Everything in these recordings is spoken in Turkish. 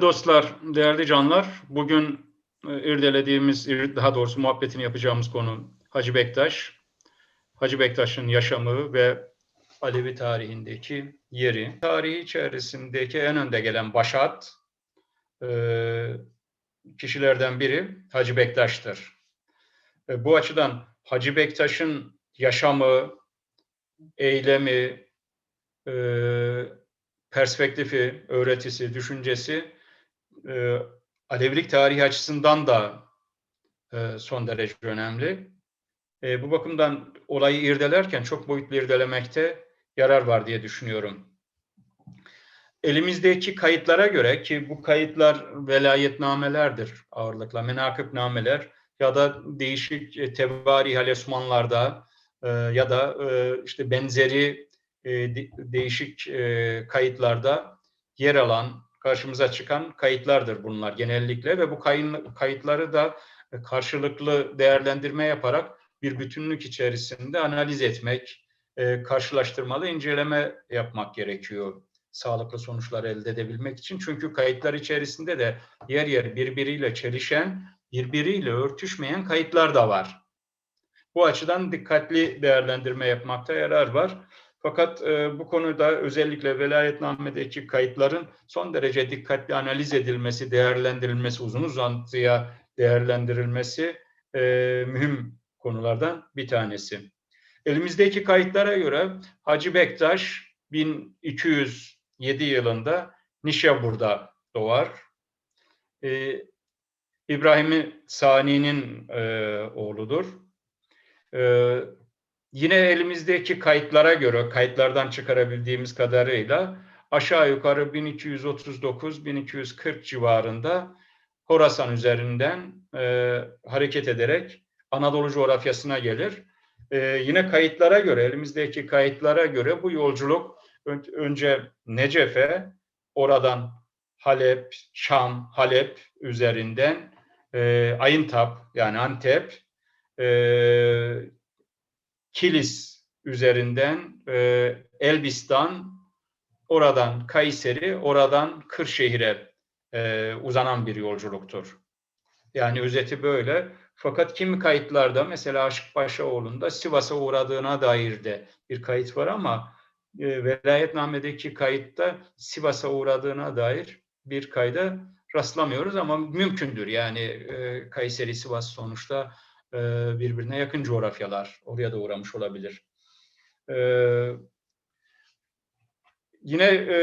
dostlar, değerli canlar, bugün e, irdelediğimiz, ir- daha doğrusu muhabbetini yapacağımız konu Hacı Bektaş. Hacı Bektaş'ın yaşamı ve Alevi tarihindeki yeri. Tarihi içerisindeki en önde gelen başat e, kişilerden biri Hacı Bektaş'tır. E, Bu açıdan Hacı Bektaş'ın yaşamı, eylemi, perspektifi, öğretisi, düşüncesi e, Alevilik tarihi açısından da e, son derece önemli. E, bu bakımdan olayı irdelerken çok boyutlu irdelemekte yarar var diye düşünüyorum. Elimizdeki kayıtlara göre ki bu kayıtlar velayetnamelerdir ağırlıkla, menakıbnameler ya da değişik e, tevari Osmanlılarda e, ya da e, işte benzeri e, de- değişik e, kayıtlarda yer alan, karşımıza çıkan kayıtlardır bunlar genellikle ve bu kayın, kayıtları da e, karşılıklı değerlendirme yaparak bir bütünlük içerisinde analiz etmek, e, karşılaştırmalı inceleme yapmak gerekiyor sağlıklı sonuçlar elde edebilmek için. Çünkü kayıtlar içerisinde de yer yer birbiriyle çelişen, birbiriyle örtüşmeyen kayıtlar da var. Bu açıdan dikkatli değerlendirme yapmakta yarar var. Fakat e, bu konuda özellikle velayetnamedeki kayıtların son derece dikkatli analiz edilmesi, değerlendirilmesi, uzun uzantıya değerlendirilmesi e, mühim konulardan bir tanesi. Elimizdeki kayıtlara göre Hacı Bektaş 1207 yılında Nişabur'da doğar. E, İbrahim Sani'nin e, oğludur. E, Yine elimizdeki kayıtlara göre, kayıtlardan çıkarabildiğimiz kadarıyla aşağı yukarı 1239-1240 civarında Horasan üzerinden e, hareket ederek Anadolu coğrafyasına gelir. E, yine kayıtlara göre, elimizdeki kayıtlara göre bu yolculuk ön- önce Necef'e, oradan Halep, Şam, Halep üzerinden e, Ayıntap yani Antep, e, Kilis üzerinden e, Elbistan, oradan Kayseri, oradan Kırşehir'e e, uzanan bir yolculuktur. Yani özeti böyle. Fakat kimi kayıtlarda mesela Aşık Paşaoğlu'nda Sivas'a uğradığına dair de bir kayıt var ama e, velayetnamedeki kayıtta Sivas'a uğradığına dair bir kayda rastlamıyoruz ama mümkündür. Yani e, Kayseri, Sivas sonuçta birbirine yakın coğrafyalar. Oraya da uğramış olabilir. E, yine e,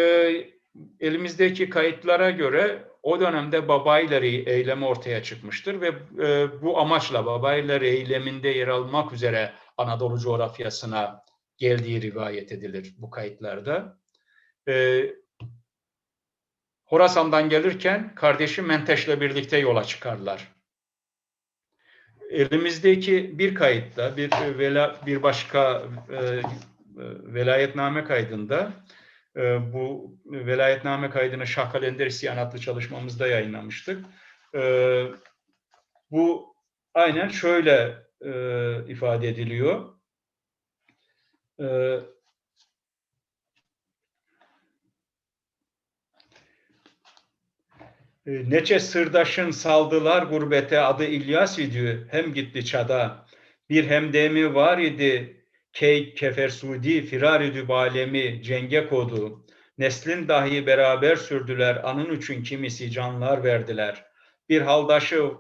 elimizdeki kayıtlara göre o dönemde Babayları eylemi ortaya çıkmıştır ve e, bu amaçla Babayları eyleminde yer almak üzere Anadolu coğrafyasına geldiği rivayet edilir bu kayıtlarda. E, Horasan'dan gelirken kardeşi Menteş'le birlikte yola çıkarlar elimizdeki bir kayıtta bir vela, bir başka e, e, velayetname kaydında e, bu velayetname kaydını Şah Kalender adlı çalışmamızda yayınlamıştık. E, bu aynen şöyle e, ifade ediliyor. E, Neçe sırdaşın saldılar gurbete adı İlyas idi hem gitti çada. Bir hemdemi var idi key kefersudi firar idi balemi cenge kodu. Neslin dahi beraber sürdüler anın için kimisi canlar verdiler. Bir haldaşı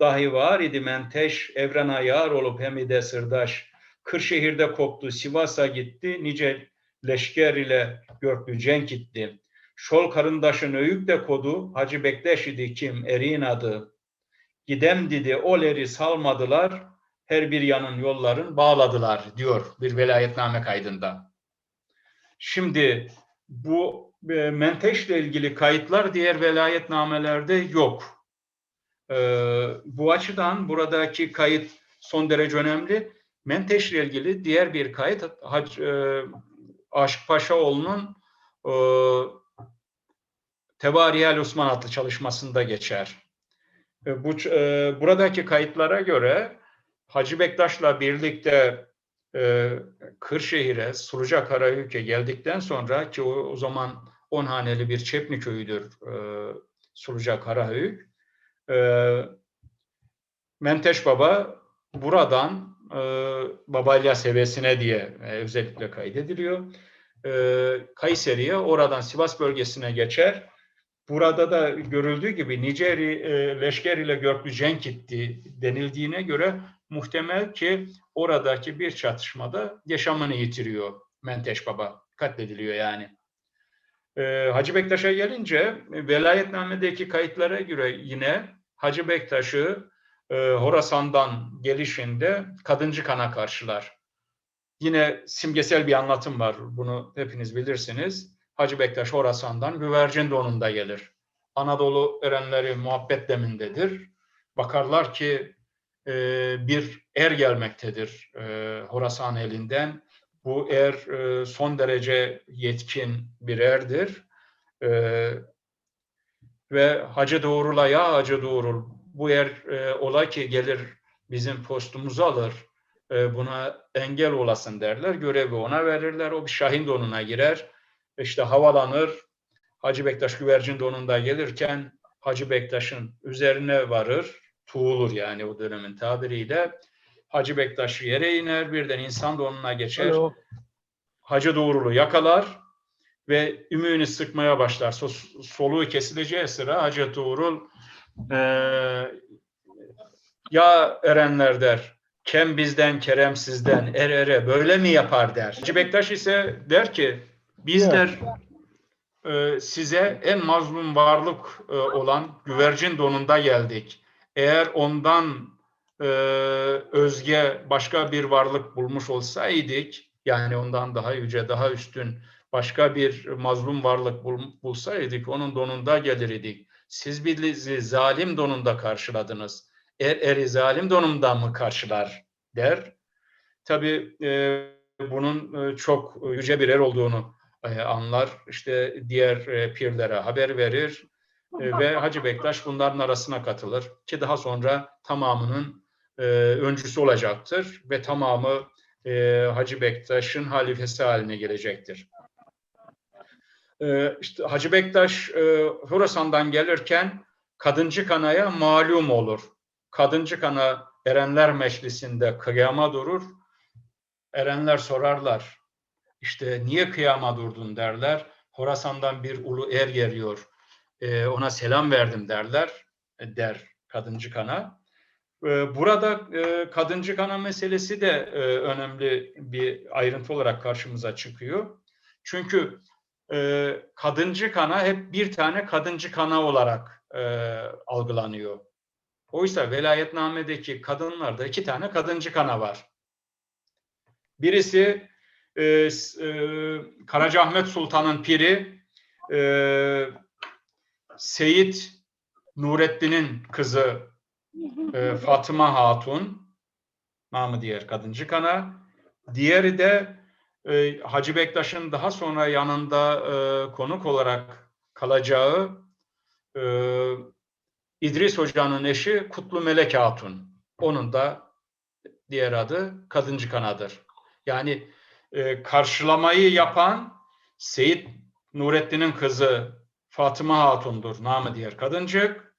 dahi var idi menteş evrena yar olup hem de sırdaş. Kırşehir'de koptu Sivas'a gitti nice leşker ile görklü cenk gitti. Şol karındaşın öyük de kodu Hacı Bektaş idi kim erin adı. Gidem dedi oleri salmadılar her bir yanın yolların bağladılar diyor bir velayetname kaydında. Şimdi bu e, Menteş'le ilgili kayıtlar diğer velayetnamelerde yok. E, bu açıdan buradaki kayıt son derece önemli. Menteş'le ilgili diğer bir kayıt Hac, e, Aşık Paşaoğlu'nun e, Tevariyel Osman adlı çalışmasında geçer. E, Bu e, buradaki kayıtlara göre Hacı Bektaş'la birlikte e, Kırşehir'e, Suruca Karahük'e geldikten sonra ki o, o zaman on haneli bir Çepni köyüdür e, Suluca Karahöyük. E, Menteş Baba buradan e, Babalya seviyesine diye e, özellikle kaydediliyor. E, Kayseri'ye oradan Sivas bölgesine geçer. Burada da görüldüğü gibi Niceri e, leşker ile Görklü cenk etti denildiğine göre muhtemel ki oradaki bir çatışmada yaşamını yitiriyor Menteş Baba. Katlediliyor yani. E, Hacı Bektaş'a gelince velayetnamedeki kayıtlara göre yine Hacı Bektaş'ı e, Horasan'dan gelişinde Kadıncı Kan'a karşılar. Yine simgesel bir anlatım var. Bunu hepiniz bilirsiniz. Hacı Bektaş Horasan'dan güvercin donunda gelir. Anadolu erenleri muhabbet demindedir. Bakarlar ki e, bir er gelmektedir e, Horasan elinden. Bu er e, son derece yetkin bir erdir. E, ve Hacı Doğrul'a ya Hacı Doğrul bu er e, ola ki gelir bizim postumuzu alır e, buna engel olasın derler. Görevi ona verirler. O bir Şahin donuna girer. İşte havalanır. Hacı Bektaş güvercin donunda gelirken Hacı Bektaş'ın üzerine varır. Tuğulur yani o dönemin tabiriyle. Hacı Bektaş yere iner. Birden insan donuna geçer. Alo. Hacı Doğrul'u yakalar ve ümüğünü sıkmaya başlar. So- soluğu kesileceği sıra Hacı Doğrul eee ya erenler der, kem bizden, kerem sizden, er ere böyle mi yapar der. Hacı Bektaş ise der ki, bizler e, size en mazlum varlık e, olan güvercin donunda geldik. Eğer ondan e, özge başka bir varlık bulmuş olsaydık, yani ondan daha yüce, daha üstün başka bir mazlum varlık bul- bulsaydık, onun donunda gelirdik. Siz bizi zalim donunda karşıladınız er, eri zalim donumdan mı karşılar der. Tabi bunun e, çok yüce bir er olduğunu e, anlar. İşte diğer e, pirlere haber verir E, ve Hacı Bektaş bunların arasına katılır ki daha sonra tamamının e, öncüsü olacaktır ve tamamı Hacı Bektaş'ın halifesi haline gelecektir. E, işte Hacı Bektaş e, Horasan'dan gelirken Kadıncı Kana'ya malum olur. Kadıncı Kana Erenler Meclisi'nde kıyama durur. Erenler sorarlar. İşte niye kıyama durdun derler. Horasan'dan bir ulu er geliyor. Ee, ona selam verdim derler. e, Der Kadıncı Kana. Ee, burada e, Kadıncı Kana meselesi de e, önemli bir ayrıntı olarak karşımıza çıkıyor. Çünkü e, Kadıncı Kana hep bir tane Kadıncı Kana olarak e, algılanıyor. Oysa velayetnamedeki kadınlarda iki tane kadıncı kana var. Birisi e, e, Karacaahmet Sultan'ın piri e, Seyit Nurettin'in kızı e, Fatıma Hatun, namı diğer kadıncı kana. Diğeri de e, Hacı Bektaş'ın daha sonra yanında e, konuk olarak kalacağı e, İdris Hoca'nın eşi Kutlu Melek Hatun. Onun da diğer adı Kadıncı Kana'dır. Yani e, karşılamayı yapan Seyit Nurettin'in kızı Fatıma Hatun'dur. Namı diğer kadıncık.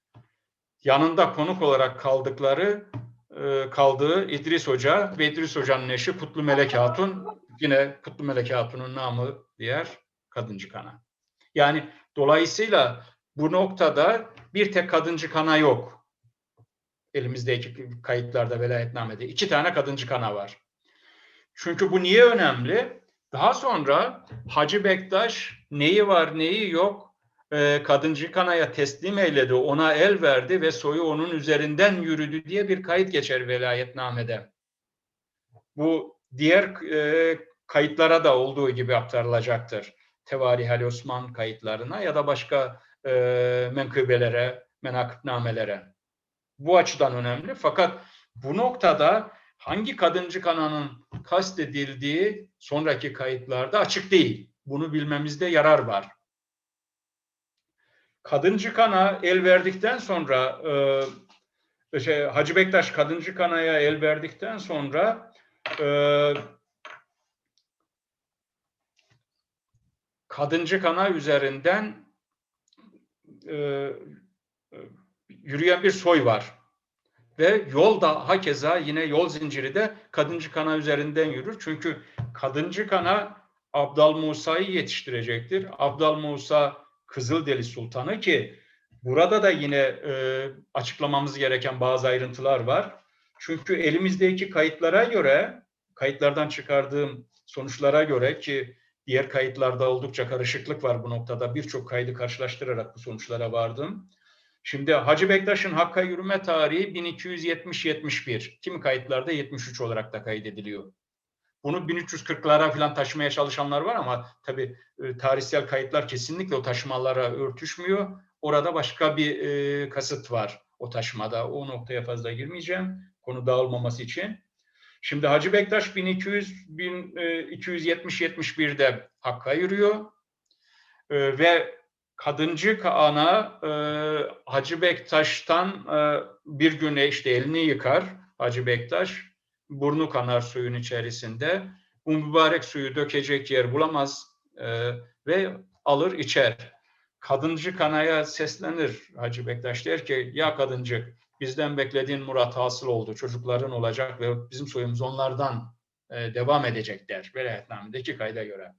Yanında konuk olarak kaldıkları e, kaldığı İdris Hoca ve İdris Hoca'nın eşi Kutlu Melek Hatun. Yine Kutlu Melek Hatun'un namı diğer kadıncı kana. Yani dolayısıyla bu noktada bir tek kadıncı kana yok. Elimizdeki kayıtlarda velayetnamede iki tane kadıncı kana var. Çünkü bu niye önemli? Daha sonra Hacı Bektaş neyi var neyi yok e, kadıncı kanaya teslim eyledi, ona el verdi ve soyu onun üzerinden yürüdü diye bir kayıt geçer velayetnamede. Bu diğer e, kayıtlara da olduğu gibi aktarılacaktır. Tevarih Ali Osman kayıtlarına ya da başka e, menkıbelere, menakıbnamelere. Bu açıdan önemli. Fakat bu noktada hangi kadıncı kananın kastedildiği sonraki kayıtlarda açık değil. Bunu bilmemizde yarar var. Kadıncı kana el verdikten sonra e, şey, Hacı Bektaş Kadıncı kanaya el verdikten sonra e, Kadıncı kana üzerinden e, yürüyen bir soy var. Ve yol da hakeza yine yol zinciri de Kadıncı Kana üzerinden yürür. Çünkü Kadıncı Kana Abdal Musa'yı yetiştirecektir. Abdal Musa Kızıldeli Sultanı ki burada da yine e, açıklamamız gereken bazı ayrıntılar var. Çünkü elimizdeki kayıtlara göre, kayıtlardan çıkardığım sonuçlara göre ki diğer kayıtlarda oldukça karışıklık var bu noktada. Birçok kaydı karşılaştırarak bu sonuçlara vardım. Şimdi Hacı Bektaş'ın Hakk'a yürüme tarihi 1270-71. Kimi kayıtlarda 73 olarak da kaydediliyor. Bunu 1340'lara falan taşımaya çalışanlar var ama tabii e, tarihsel kayıtlar kesinlikle o taşımalara örtüşmüyor. Orada başka bir e, kasıt var o taşımada. O noktaya fazla girmeyeceğim konu dağılmaması için. Şimdi Hacı Bektaş 1200 1270-71'de Hakk'a yürüyor. E, ve Kadıncı Kaan'a e, Hacı Bektaş'tan e, bir güne işte elini yıkar Hacı Bektaş. Burnu kanar suyun içerisinde. Bu mübarek suyu dökecek yer bulamaz e, ve alır içer. Kadıncı Kana'ya seslenir Hacı Bektaş der ki ya kadıncık bizden beklediğin murat hasıl oldu. Çocukların olacak ve bizim soyumuz onlardan e, devam edecek der. Velayetnamedeki kayda göre.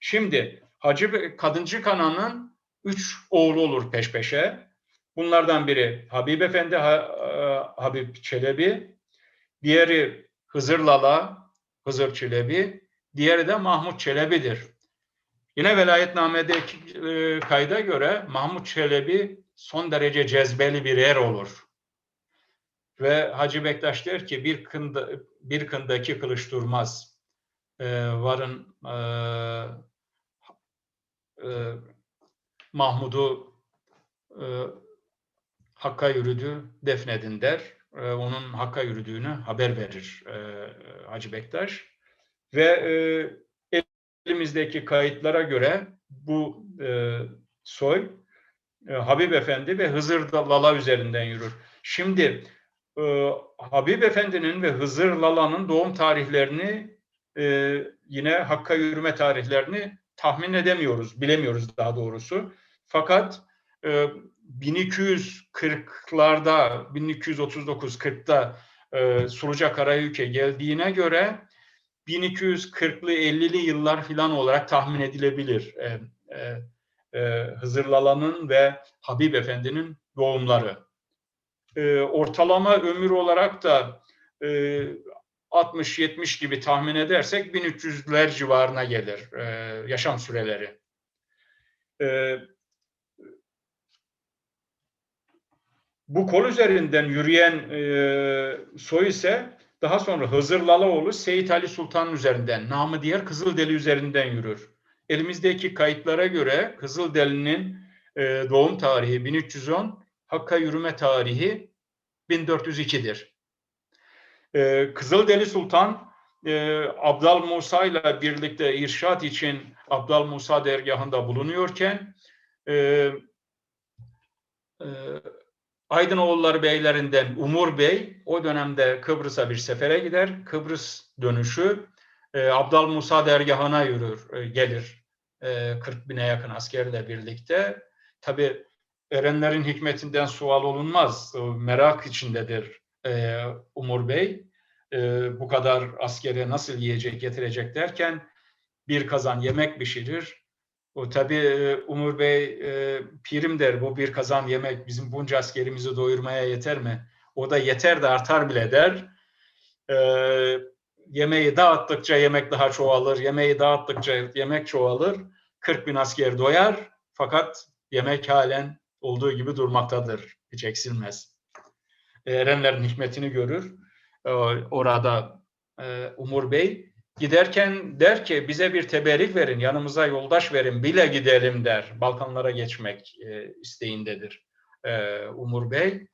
Şimdi Hacı Kadıncı Kana'nın üç oğlu olur peş peşe. Bunlardan biri Habib Efendi e, Habib Çelebi, diğeri Hızır Lala, Hızır Çelebi, diğeri de Mahmut Çelebi'dir. Yine velayetnamedeki e, kayda göre Mahmut Çelebi son derece cezbeli bir er olur. Ve Hacı Bektaş der ki bir kında, bir kındaki kılıç durmaz. E, varın e, e, Mahmud'u e, Hakk'a yürüdü, defnedin der. E, onun Hakk'a yürüdüğünü haber verir e, Hacı Bektaş. Ve e, elimizdeki kayıtlara göre bu e, soy e, Habib Efendi ve Hızır Lala üzerinden yürür. Şimdi e, Habib Efendi'nin ve Hızır Lala'nın doğum tarihlerini e, yine Hakk'a yürüme tarihlerini tahmin edemiyoruz, bilemiyoruz daha doğrusu. Fakat e, 1240'larda, 1239-40'da e, Suluca Karayük'e geldiğine göre 1240'lı 50'li yıllar filan olarak tahmin edilebilir. E, e, e, Hızırlalan'ın ve Habib Efendi'nin doğumları. E, ortalama ömür olarak da e, 60-70 gibi tahmin edersek 1300'ler civarına gelir e, yaşam süreleri. E, bu kol üzerinden yürüyen e, soy ise daha sonra Hızır Lalaoğlu Seyit Ali Sultan üzerinden, namı diğer Kızıldeli üzerinden yürür. Elimizdeki kayıtlara göre Kızılderili'nin e, doğum tarihi 1310, Hakk'a yürüme tarihi 1402'dir. E, Kızıldeli Sultan e, Abdal Musa ile birlikte irşat için Abdal Musa dergahında bulunuyorken e, e, Aydınoğulları beylerinden Umur Bey o dönemde Kıbrıs'a bir sefere gider. Kıbrıs dönüşü e, Abdal Musa dergahına yürür, e, gelir. E, 40 bine yakın askerle birlikte. Tabi erenlerin hikmetinden sual olunmaz. Merak içindedir e, Umur Bey. E, bu kadar askere nasıl yiyecek getirecek derken bir kazan yemek pişirir. O tabii Umur Bey e, pirim der bu bir kazan yemek bizim bunca askerimizi doyurmaya yeter mi? O da yeter de artar bile der. E, yemeği dağıttıkça yemek daha çoğalır. Yemeği dağıttıkça yemek çoğalır. 40 bin asker doyar fakat yemek halen olduğu gibi durmaktadır. Hiç eksilmez. Erenlerin hikmetini görür. E, orada e, Umur Bey Giderken der ki bize bir teberrik verin, yanımıza yoldaş verin, bile gidelim der. Balkanlara geçmek e, isteğindedir e, Umur Bey.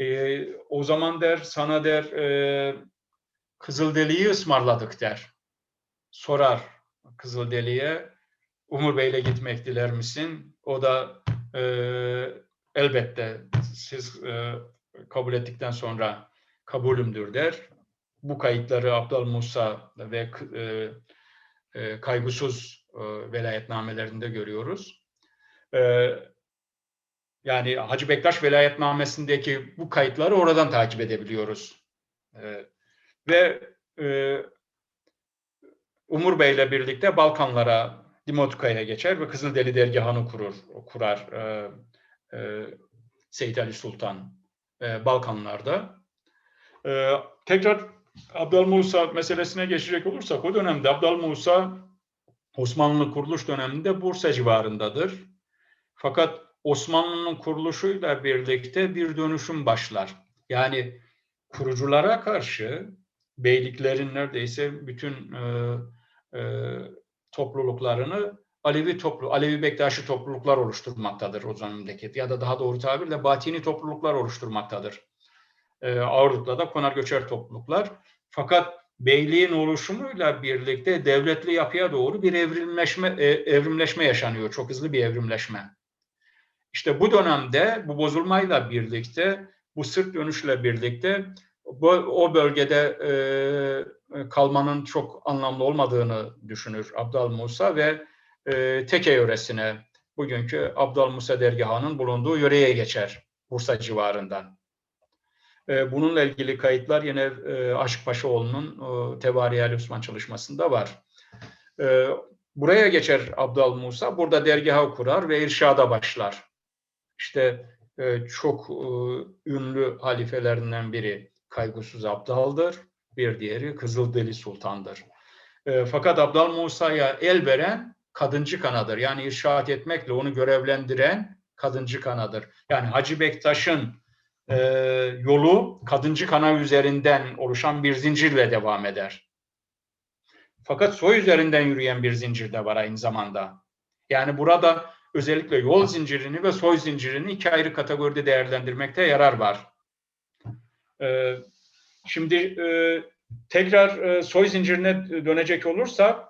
E, o zaman der sana der e, Kızılderili'yi ısmarladık der. Sorar Kızılderili'ye Umur Bey'le gitmek diler misin? O da e, elbette siz e, kabul ettikten sonra kabulümdür der bu kayıtları Abdal Musa ve e, e, kaygısız e, velayetnamelerinde görüyoruz. E, Yani Hacı Bektaş velayetnamesindeki bu kayıtları oradan takip edebiliyoruz. Ee, ve e, Umur Bey ile birlikte Balkanlara, Dimotka'ya geçer ve Kızıldeli dergahını kurur, kurar e, e, Seyit Ali Sultan e, Balkanlarda. E, tekrar Abdal Musa meselesine geçecek olursak o dönemde Abdal Musa Osmanlı kuruluş döneminde Bursa civarındadır. Fakat Osmanlı'nın kuruluşuyla birlikte bir dönüşüm başlar. Yani kuruculara karşı beyliklerin neredeyse bütün e, e, topluluklarını Alevi toplu, Alevi Bektaşi topluluklar oluşturmaktadır o dönemdeki ya da daha doğru tabirle batini topluluklar oluşturmaktadır. E, ağırlıkla da konar göçer topluluklar. Fakat beyliğin oluşumuyla birlikte devletli yapıya doğru bir evrimleşme e, evrimleşme yaşanıyor. Çok hızlı bir evrimleşme. İşte bu dönemde bu bozulmayla birlikte bu sırt dönüşle birlikte bu, o bölgede e, kalmanın çok anlamlı olmadığını düşünür Abdal Musa ve e, Teke yöresine, bugünkü Abdal Musa dergahının bulunduğu yöreye geçer Bursa civarından. E, bununla ilgili kayıtlar yine e, Aşık Paşaoğlu'nun e, Tevari Ali Osman çalışmasında var. E, buraya geçer Abdal Musa, burada dergahı kurar ve irşada başlar. İşte e, çok e, ünlü halifelerinden biri Kaygısız Abdal'dır, bir diğeri Kızıldeli Sultan'dır. E, fakat Abdal Musa'ya el veren kadıncı kanadır. Yani irşat etmekle onu görevlendiren kadıncı kanadır. Yani Hacı Bektaş'ın e, yolu kadıncı kana üzerinden oluşan bir zincirle devam eder. Fakat soy üzerinden yürüyen bir zincir de var aynı zamanda. Yani burada özellikle yol zincirini ve soy zincirini iki ayrı kategoride değerlendirmekte yarar var. Ee, şimdi e, tekrar e, soy zincirine dönecek olursak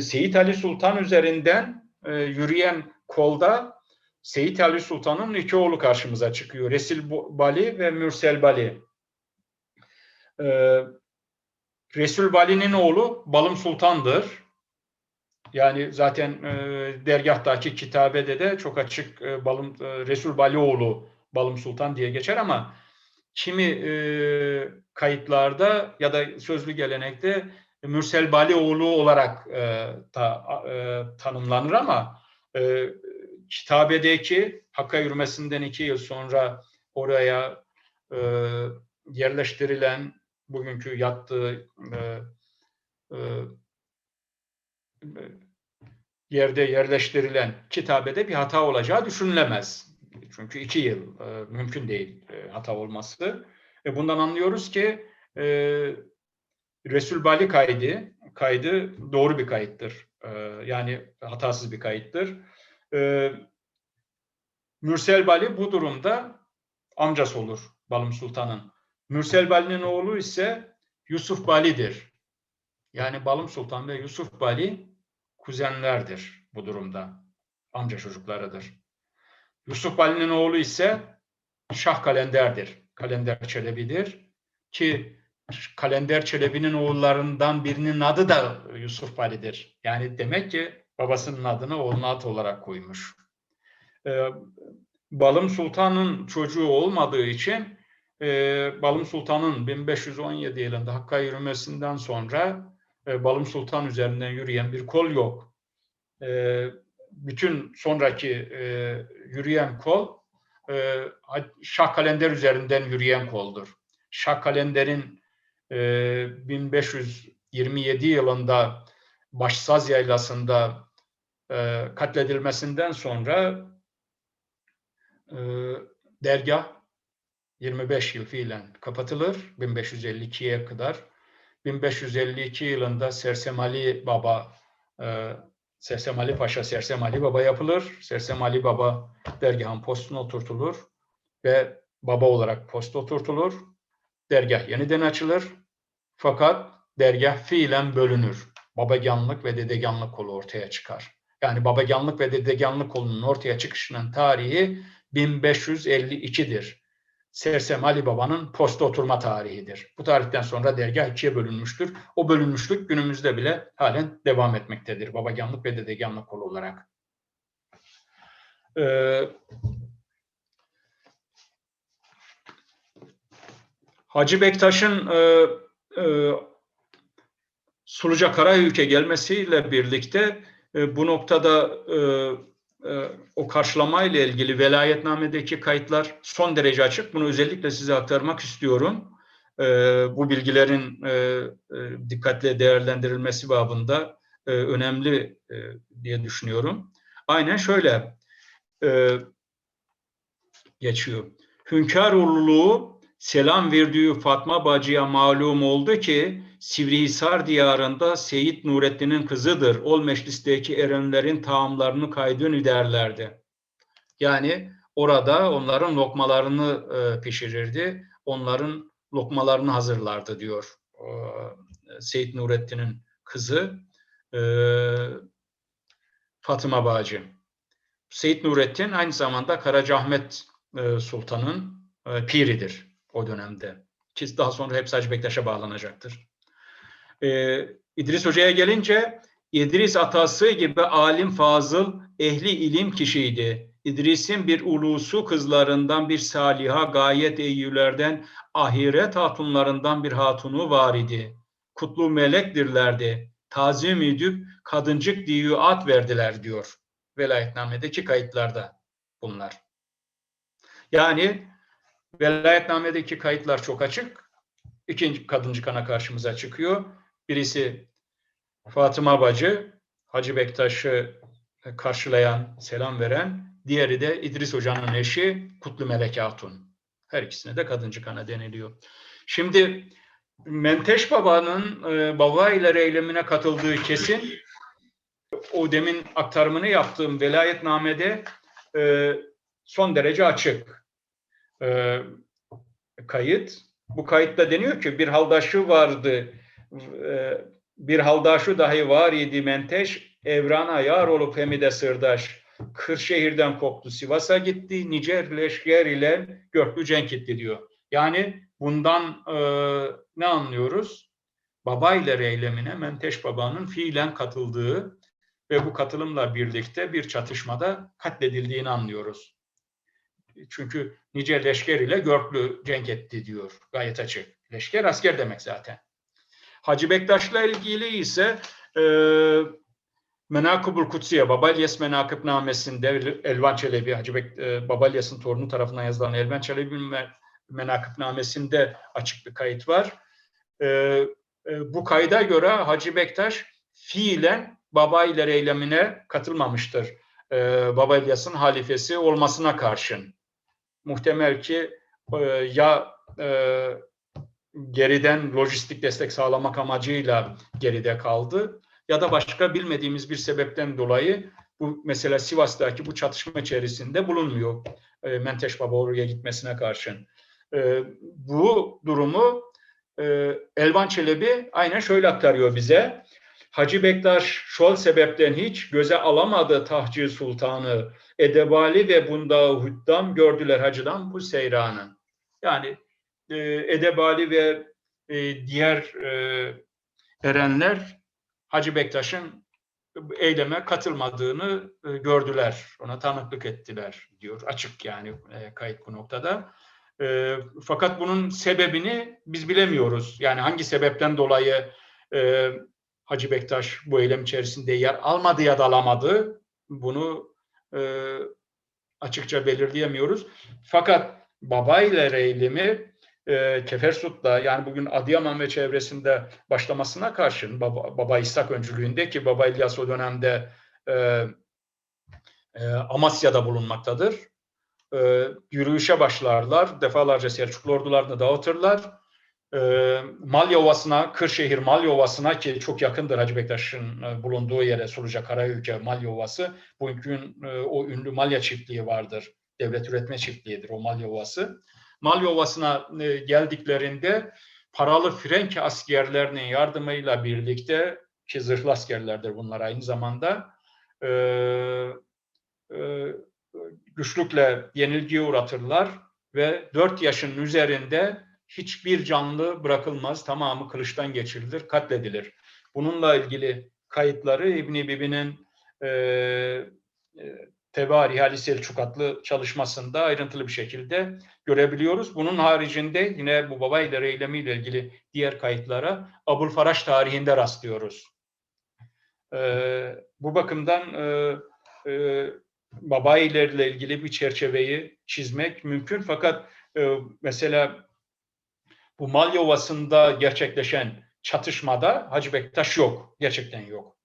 Seyit Ali Sultan üzerinden e, yürüyen kolda Seyit Ali Sultan'ın iki oğlu karşımıza çıkıyor. Resil Bali ve Mürsel Bali. Ee, Resul Bali'nin oğlu Balım Sultan'dır. Yani zaten e, dergahtaki kitabede de çok açık e, Balım e, Resul Balioğlu Balım Sultan diye geçer ama kimi e, kayıtlarda ya da sözlü gelenekte Mürsel Balioğlu olarak e, ta, e, tanımlanır ama e, kitabedeki Hakk'a yürümesinden iki yıl sonra oraya e, yerleştirilen bugünkü yattığı e, e, yerde yerleştirilen kitabede bir hata olacağı düşünülemez. Çünkü iki yıl e, mümkün değil e, hata olması. E, bundan anlıyoruz ki e, Resul Bali kaydı, kaydı doğru bir kayıttır. E, yani hatasız bir kayıttır. E, Mürsel Bali bu durumda amcası olur Balım Sultan'ın. Mürsel Bali'nin oğlu ise Yusuf Bali'dir. Yani Balım Sultan ve Yusuf Bali kuzenlerdir bu durumda. Amca çocuklarıdır. Yusuf Bali'nin oğlu ise Şah Kalender'dir. Kalender Çelebi'dir. Ki Kalender Çelebi'nin oğullarından birinin adı da Yusuf Bali'dir. Yani demek ki babasının adını adı olarak koymuş. Ee, Balım Sultan'ın çocuğu olmadığı için e, Balım Sultan'ın 1517 yılında Hakk'a yürümesinden sonra e, Balım Sultan üzerinden yürüyen bir kol yok. E, bütün sonraki e, yürüyen kol e, Şah Kalender üzerinden yürüyen koldur. Şah Kalender'in e, 1527 yılında Başsaz Yaylası'nda e, katledilmesinden sonra e, dergah 25 yıl fiilen kapatılır 1552'ye kadar. 1552 yılında Sersem Ali Baba e, Sersem Ali Paşa Sersem Ali Baba yapılır. Sersem Ali Baba dergahın postuna oturtulur ve baba olarak posta oturtulur. Dergah yeniden açılır. Fakat dergah fiilen bölünür. Babaganlık ve dedeganlık kolu ortaya çıkar. Yani babaganlık ve dedeganlık kolunun ortaya çıkışının tarihi 1552'dir. Sersem Ali Baba'nın posta oturma tarihidir. Bu tarihten sonra dergah ikiye bölünmüştür. O bölünmüşlük günümüzde bile halen devam etmektedir. Babaganlık ve dedeganlık kolu olarak. Ee, Hacı Bektaş'ın e, e, Suluca Karahöyük'e gelmesiyle birlikte e, bu noktada e, e, o karşılama ile ilgili velayetnamedeki kayıtlar son derece açık. Bunu özellikle size aktarmak istiyorum. E, bu bilgilerin e, e, dikkatle değerlendirilmesi babında e, önemli e, diye düşünüyorum. Aynen şöyle e, geçiyor. Hünkâroğluluğu selam verdiği Fatma bacıya malum oldu ki Sivrihisar diyarında Seyit Nurettin'in kızıdır. Ol meclisteki erenlerin taamlarını kaydını derlerdi. Yani orada onların lokmalarını e, pişirirdi. Onların lokmalarını hazırlardı diyor e, Seyit Nurettin'in kızı e, Fatıma Bacı. Seyit Nurettin aynı zamanda Karacaahmet e, Sultan'ın e, piridir o dönemde. Ki daha sonra hepsi Hacı Bektaş'a bağlanacaktır. E, İdris Hoca'ya gelince İdris atası gibi alim fazıl, ehli ilim kişiydi. İdris'in bir ulusu kızlarından bir saliha gayet eyyülerden ahiret hatunlarından bir hatunu var idi. Kutlu melekdirlerdi. Tazim edip kadıncık diye at verdiler diyor. Velayetnamedeki kayıtlarda bunlar. Yani velayetnamedeki kayıtlar çok açık. İkinci kadıncık ana karşımıza çıkıyor. Birisi Fatıma Bacı, Hacı Bektaş'ı karşılayan, selam veren. Diğeri de İdris Hoca'nın eşi Kutlu Melek Hatun. Her ikisine de kadıncık ana deniliyor. Şimdi Menteş Baba'nın e, baba ile eylemine katıldığı kesin. O demin aktarımını yaptığım velayetnamede e, son derece açık. E, kayıt. Bu kayıtta deniyor ki bir haldaşı vardı. E, bir haldaşı dahi var idi Menteş. Evrana yar olup hemide sırdaş. Kırşehir'den koptu Sivas'a gitti. Nicer leşker ile Görklü cenk etti diyor. Yani bundan e, ne anlıyoruz? Baba ile eylemine Menteş Baba'nın fiilen katıldığı ve bu katılımla birlikte bir çatışmada katledildiğini anlıyoruz. Çünkü nice leşker ile Görklü cenk etti diyor. Gayet açık. Leşker asker demek zaten. Hacı Bektaş'la ilgili ise e, Menakıbul Kutsiye, Babalyas Menakıbnamesi'nde Elvan Çelebi, Hacı Bek, e, Babalyas'ın torunu tarafından yazılan Elvan Çelebi'nin Menakıbnamesi'nde açık bir kayıt var. E, e, bu kayda göre Hacı Bektaş fiilen baba ile eylemine katılmamıştır. E, Baba halifesi olmasına karşın. Muhtemel ki e, ya e, geriden lojistik destek sağlamak amacıyla geride kaldı ya da başka bilmediğimiz bir sebepten dolayı bu mesela Sivas'taki bu çatışma içerisinde bulunmuyor e, Menteş Baba oraya gitmesine karşın. E, bu durumu e, Elvan Çelebi aynen şöyle aktarıyor bize. Hacı Bektaş şol sebepten hiç göze alamadı Tahcı Sultanı. Edebali ve bunda hüddam gördüler hacıdan bu seyranı. Yani e, Edebali ve e, diğer e, erenler Hacı Bektaş'ın eyleme katılmadığını e, gördüler. Ona tanıklık ettiler diyor. Açık yani e, kayıt bu noktada. E, fakat bunun sebebini biz bilemiyoruz. Yani hangi sebepten dolayı e, Hacı Bektaş bu eylem içerisinde yer almadı ya da alamadı bunu e, açıkça belirleyemiyoruz. Fakat baba ile eylemi e, Kefersut'ta yani bugün Adıyaman ve çevresinde başlamasına karşın Baba, Baba İshak öncülüğünde ki Baba İlyas o dönemde e, e, Amasya'da bulunmaktadır. E, yürüyüşe başlarlar. Defalarca Selçuklu ordularını dağıtırlar. E, Malya Ovası'na, Kırşehir Malya Ovası'na ki çok yakındır Hacı Bektaş'ın e, bulunduğu yere Suluca Karayüke Malya Ovası. Bugün e, o ünlü Malya çiftliği vardır. Devlet üretme çiftliğidir o Malya Ovası. Malya Ovası'na e, geldiklerinde paralı Frenk askerlerinin yardımıyla birlikte ki zırhlı askerlerdir bunlar aynı zamanda e, e, güçlükle yenilgiye uğratırlar ve 4 yaşın üzerinde hiçbir canlı bırakılmaz. Tamamı kılıçtan geçirilir, katledilir. Bununla ilgili kayıtları İbn-i Bibi'nin e, e, Tevari Ali çalışmasında ayrıntılı bir şekilde görebiliyoruz. Bunun haricinde yine bu baba ile eylemiyle ilgili diğer kayıtlara Abulfaraş tarihinde rastlıyoruz. Ee, bu bakımdan e, e, baba ile ilgili bir çerçeveyi çizmek mümkün. Fakat e, mesela bu Malya Ovası'nda gerçekleşen çatışmada Hacı Bektaş yok. Gerçekten yok.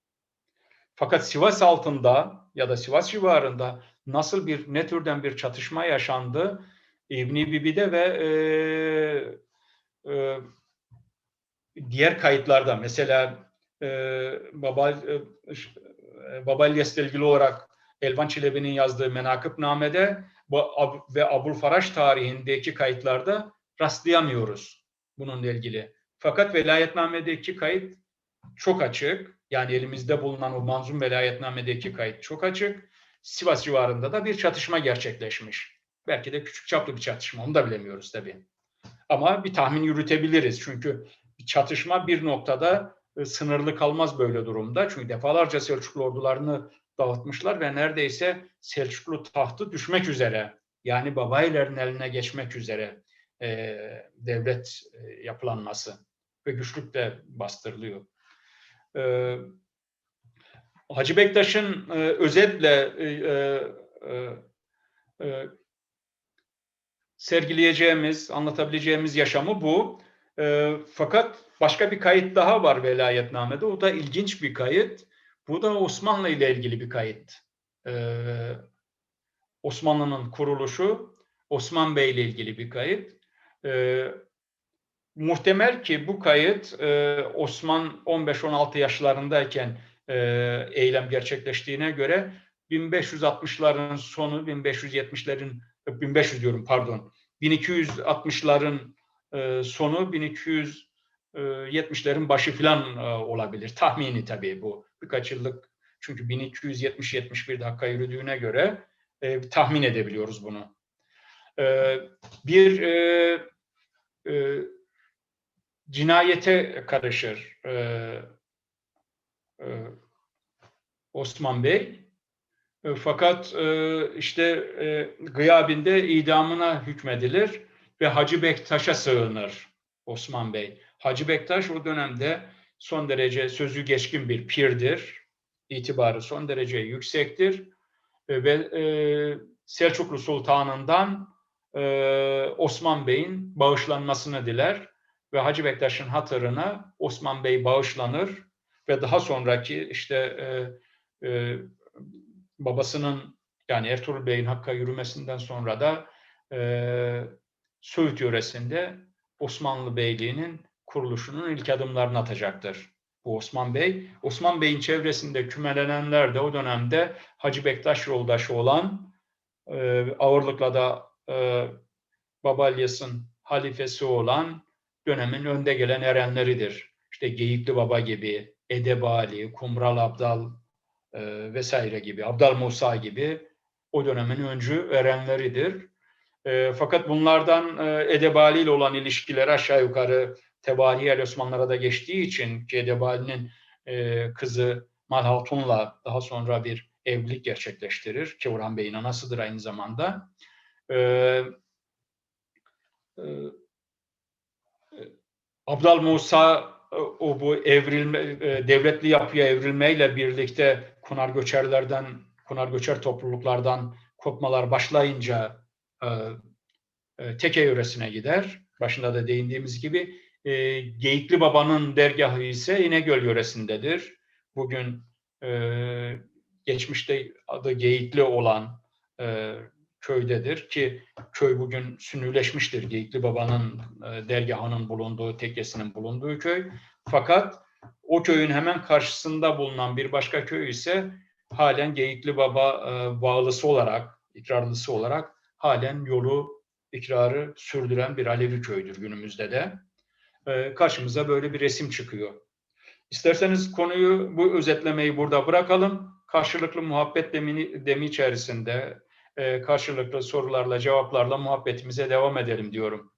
Fakat Sivas altında ya da Sivas civarında nasıl bir ne türden bir çatışma yaşandı İbni Bibi'de ve e, e, diğer kayıtlarda mesela e, Baba e, Baba İlyas'la ilgili olarak Elvan Çelebi'nin yazdığı Menakıbname'de ve Abul Faraş tarihindeki kayıtlarda rastlayamıyoruz bununla ilgili. Fakat velayetnamedeki kayıt çok açık. Yani elimizde bulunan o manzum velayetnamedeki kayıt çok açık. Sivas civarında da bir çatışma gerçekleşmiş. Belki de küçük çaplı bir çatışma. Onu da bilemiyoruz tabii. Ama bir tahmin yürütebiliriz. Çünkü çatışma bir noktada e, sınırlı kalmaz böyle durumda. Çünkü defalarca Selçuklu ordularını dağıtmışlar ve neredeyse Selçuklu tahtı düşmek üzere. Yani babayların eline geçmek üzere e, devlet e, yapılanması ve güçlükle bastırılıyor. E, Hacı Bektaş'ın e, özetle e, e, e, sergileyeceğimiz, anlatabileceğimiz yaşamı bu. E, fakat başka bir kayıt daha var velayetnamede. O da ilginç bir kayıt. Bu da Osmanlı ile ilgili bir kayıt. E, Osmanlı'nın kuruluşu, Osman Bey ile ilgili bir kayıt. E, muhtemel ki bu kayıt e, Osman 15-16 yaşlarındayken e, eylem gerçekleştiğine göre 1560'ların sonu, 1570'lerin 1500 diyorum pardon, 1260'ların e, sonu, 1270'lerin başı falan e, olabilir. Tahmini tabii bu. Birkaç yıllık çünkü 1270-71'de Hakk'a yürüdüğüne göre e, tahmin edebiliyoruz bunu. E, bir e, e, cinayete karışır e, e, Osman Bey. E, fakat e, işte e, gıyabinde idamına hükmedilir ve Hacı Bektaş'a sığınır Osman Bey. Hacı Bektaş o dönemde son derece sözü geçkin bir pirdir. İtibarı son derece yüksektir. E, ve e, Selçuklu Sultanı'ndan e, Osman Bey'in bağışlanmasını diler ve Hacı Bektaş'ın hatırına Osman Bey bağışlanır ve daha sonraki işte e, e, babasının yani Ertuğrul Bey'in Hakk'a yürümesinden sonra da e, Söğüt yöresinde Osmanlı Beyliği'nin kuruluşunun ilk adımlarını atacaktır. Bu Osman Bey. Osman Bey'in çevresinde kümelenenler de o dönemde Hacı Bektaş yoldaşı olan e, ağırlıkla da e, Babalyas'ın halifesi olan dönemin önde gelen erenleridir. İşte Geyikli Baba gibi, Edebali, Kumral Abdal e, vesaire gibi, Abdal Musa gibi o dönemin öncü erenleridir. E, fakat bunlardan e, Edebali ile olan ilişkileri aşağı yukarı Tebari el Osmanlılara da geçtiği için ki Edebali'nin e, kızı Malhatun'la daha sonra bir evlilik gerçekleştirir ki Orhan Bey'in anasıdır aynı zamanda. E, e, Abdal Musa e, o bu evrilme e, devletli yapıya evrilmeyle birlikte Kunar göçerlerden Kunar göçer topluluklardan kopmalar başlayınca Teke yöresine gider. Başında da değindiğimiz gibi e, Geyikli Baba'nın dergahı ise İnegöl yöresindedir. Bugün geçmişte adı Geyikli olan köydedir ki köy bugün sünnileşmiştir. Geyikli Baba'nın e, dergahının bulunduğu, tekkesinin bulunduğu köy. Fakat o köyün hemen karşısında bulunan bir başka köy ise halen Geyikli Baba e, bağlısı olarak, ikrarlısı olarak halen yolu, ikrarı sürdüren bir Alevi köydür günümüzde de. E, karşımıza böyle bir resim çıkıyor. İsterseniz konuyu, bu özetlemeyi burada bırakalım. Karşılıklı muhabbet demi, demi içerisinde karşılıklı sorularla, cevaplarla muhabbetimize devam edelim diyorum.